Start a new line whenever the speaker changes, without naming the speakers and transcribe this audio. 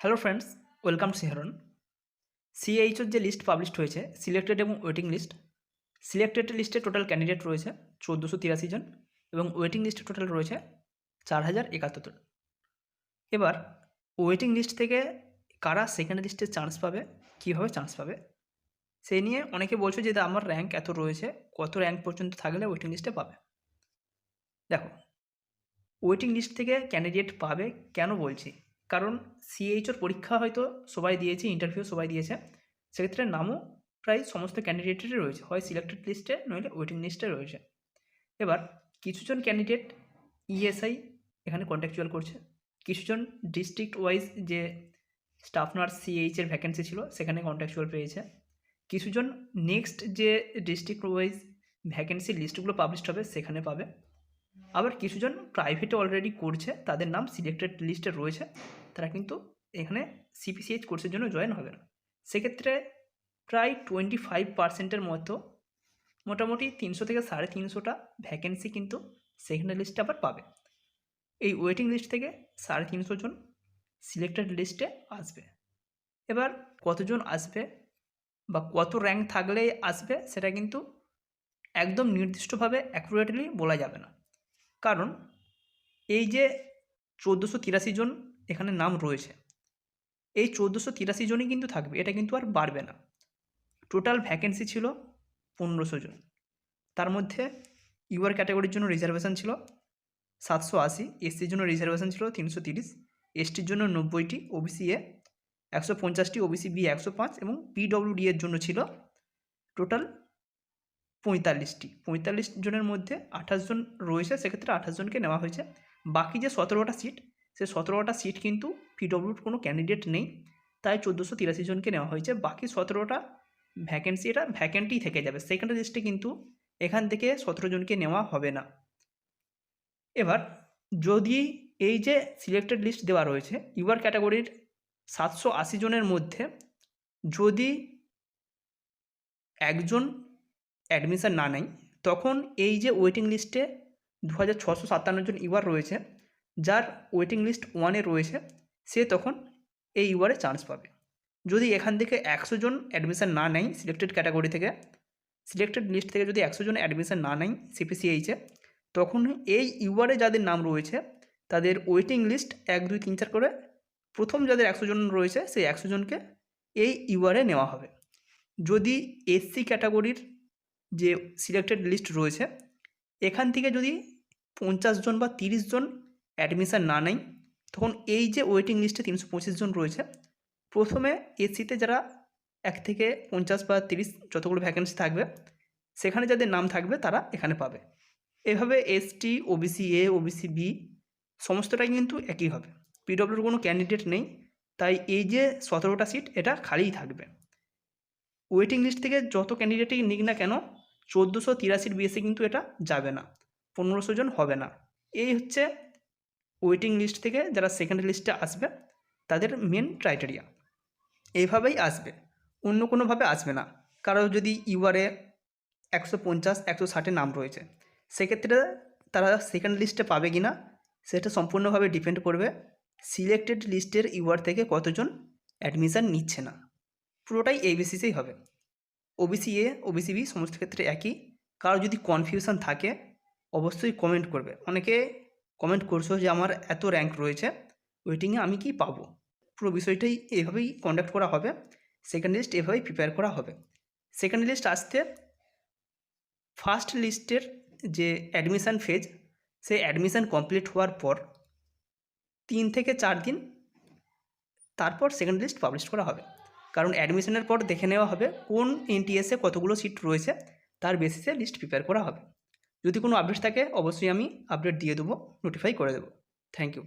Hello friends welcome সিহারন সিএইচওর যে লিস্ট পাবলিশড হয়েছে সিলেক্টেড এবং ওয়েটিং লিস্ট সিলেক্টেড লিস্টে টোটাল ক্যান্ডিডেট রয়েছে চোদ্দোশো তিরাশি জন এবং ওয়েটিং লিস্টে টোটাল রয়েছে চার হাজার একাত্তর। এবার ওয়েটিং লিস্ট থেকে কারা সেকেন্ড লিস্টে চান্স পাবে, কীভাবে চান্স পাবে সেই নিয়ে অনেকে বলছে যে আমার র্যাঙ্ক এত রয়েছে, কত র্যাঙ্ক পর্যন্ত থাকলে ওয়েটিং লিস্টে পাবে। দেখো ওয়েটিং লিস্ট থেকে ক্যান্ডিডেট পাবে কেন বলছি? কারণ সিএইচওর পরীক্ষা হয়তো সবাই দিয়েছে ইন্টারভিউ সবাই দিয়েছে। সেক্ষেত্রে নামও প্রায় সমস্ত ক্যান্ডিডেটেরই রয়েছে। হয় সিলেক্টেড লিস্টে নইলে ওয়েটিং লিস্টে রয়েছে। এবার কিছুজন ক্যান্ডিডেট ইএসআই এখানে কন্ট্যাকচুয়াল করছে। কিছুজন ডিস্ট্রিক্ট ওয়াইজ যে স্টাফ নার্স সিএইচের ভ্যাকেন্সি ছিল, সেখানে কন্ট্যাকচুয়াল পেয়েছে। কিছুজন নেক্সট যে ডিস্ট্রিক্ট ওয়াইজ ভ্যাকেন্সি লিস্টগুলো পাবলিশ হবে, সেখানে পাবে। আবার কিছুজন প্রাইভেটে অলরেডি করছে, তাদের নাম সিলেক্টেড লিস্টে রয়েছে, তারা কিন্তু এখানে সিপিসিএইচ কোর্সের জন্য জয়েন হবে না। সেক্ষেত্রে প্রায় টোয়েন্টি ফাইভ পার্সেন্টের মতো মোটামুটি তিনশো থেকে সাড়ে তিনশোটা ভ্যাকেন্সি কিন্তু সেকেন্ড লিস্টে আবার পাবে। এই ওয়েটিং লিস্ট থেকে সাড়ে তিনশো জন সিলেক্টেড লিস্টে আসবে। এবার কতজন আসবে বা কত র্যাঙ্ক থাকলে আসবে, সেটা কিন্তু একদম নির্দিষ্টভাবে অ্যাকুরেটলি বলা যাবে না। কারণ এই যে চোদ্দোশো তিরাশি জন এখানে নাম রয়েছে, এই চোদ্দোশো তিরাশি জনই কিন্তু থাকবে, এটা কিন্তু আর বাড়বে না। টোটাল ভ্যাকেন্সি ছিল পনেরোশো জন। তার মধ্যে ইউআর ক্যাটাগরির জন্য রিজার্ভেশন ছিল সাতশো আশি এসসির জন্য রিজার্ভেশন ছিল তিনশো তিরিশ এসটির জন্য নব্বইটি ওবিসি এ একশো পঞ্চাশটি ওবিসি বি একশো পাঁচ এবং পিডব্লিউডি এর জন্য ছিল টোটাল পঁয়তাল্লিশটি। পঁয়তাল্লিশ জনের মধ্যে আঠাশ জন রয়েছে, সেক্ষেত্রে আঠাশ জনকে নেওয়া হয়েছে। বাকি যে সতেরোটা সিট সে সতেরোটা সিট কিন্তু পিডব্লিউর কোনো ক্যান্ডিডেট নেই, তাই চোদ্দোশো তিরাশি জনকে নেওয়া হয়েছে। বাকি সতেরোটা ভ্যাকেন্সি এটা ভ্যাকেন্টি থেকে যাবে। সেকেন্ড লিস্টে কিন্তু এখান থেকে সতেরো জনকে নেওয়া হবে না। এবার, যদি এই যে সিলেক্টেড লিস্ট দেওয়া রয়েছে, ইউআর ক্যাটাগরির সাতশো আশি জনের মধ্যে যদি একজন অ্যাডমিশন না নেয় তখন এই যে ওয়েটিং লিস্টে দু হাজার ছশো সাতান্ন জন ইউআর রয়েছে, যার ওয়েটিং লিস্ট ওয়ানে রয়েছে, সে তখন এই ইউআরে চান্স পাবে। যদি এখান থেকে একশো জন অ্যাডমিশান না নেয় সিলেক্টেড ক্যাটাগরি থেকে সিলেক্টেড লিস্ট থেকে যদি একশো জন অ্যাডমিশান না নেয় সিপিসিএইচে তখন এই ইউআরে যাদের নাম রয়েছে, তাদের ওয়েটিং লিস্ট এক, দুই, তিন, চার করে প্রথম যাদের একশো জন রয়েছে, সেই একশো জনকে এই ইউআরে নেওয়া হবে। যদি এসসি ক্যাটাগরির যে সিলেক্টেড লিস্ট রয়েছে, এখান থেকে যদি পঞ্চাশ জন বা তিরিশ জন অ্যাডমিশন না নেয়, তখন এই যে ওয়েটিং লিস্টে তিনশো পঁচিশ জন রয়েছে, প্রথমে এসিতে যারা এক থেকে পঞ্চাশ বা তিরিশ যতগুলো ভ্যাকেন্সি থাকবে, সেখানে যাদের নাম থাকবে তারা এখানে পাবে। এভাবে ST OBC A OBC B সমস্তটাই কিন্তু একই হবে। পিডব্লিউর কোনো ক্যান্ডিডেট নেই, তাই এই যে সতেরোটা সিট এটা খালিই থাকবে। ওয়েটিং লিস্ট থেকে যত ক্যান্ডিডেটই নিক না কেন চোদ্দোশো তিরাশির বিএসসি কিন্তু এটা যাবে না, পনেরোশো জন হবে না। এই হচ্ছে ওয়েটিং লিস্ট থেকে যারা সেকেন্ড লিস্টে আসবে, তাদের মেন ক্রাইটেরিয়া এইভাবেই আসবে, অন্য কোনোভাবে আসবে না। কারও যদি ইউআরে একশো পঞ্চাশ, একশো ষাটের নাম রয়েছে, সেক্ষেত্রে তারা সেকেন্ড লিস্টে পাবে কি না সেটা সম্পূর্ণভাবে ডিপেন্ড করবে সিলেক্টেড লিস্টের ইউআর থেকে কতজন অ্যাডমিশান নিচ্ছে না। পুরোটাই এই বেসিসেই হবে। ওবিসি এ ওবিসি বি সমস্ত ক্ষেত্রে একই। কারও যদি কনফিউশন থাকে, অবশ্যই কমেন্ট করবে। অনেকে কমেন্ট করছ যে আমার এত র্যাঙ্ক রয়েছে ওয়েটিংয়ে আমি কি পাবো? পুরো বিষয়টাই এভাবেই কন্ডাক্ট করা হবে। সেকেন্ড লিস্ট এভাবেই প্রিপেয়ার করা হবে। সেকেন্ড লিস্ট আসতে ফার্স্ট লিস্টের যে অ্যাডমিশান ফেজ সেই অ্যাডমিশান কমপ্লিট হওয়ার পর তিন থেকে চার দিন, তারপর সেকেন্ড লিস্ট পাবলিশ করা হবে। কারণ অ্যাডমিশনের পর দেখে নেওয়া হবে কোন এনটিএসে কতগুলো সিট রয়েছে, তার বেসিসে লিস্ট প্রিপেয়ার করা হবে। যদি কোনো আপডেট থাকে, অবশ্যই আমি আপডেট দিয়ে দেবো নোটিফাই করে দেবো। Thank you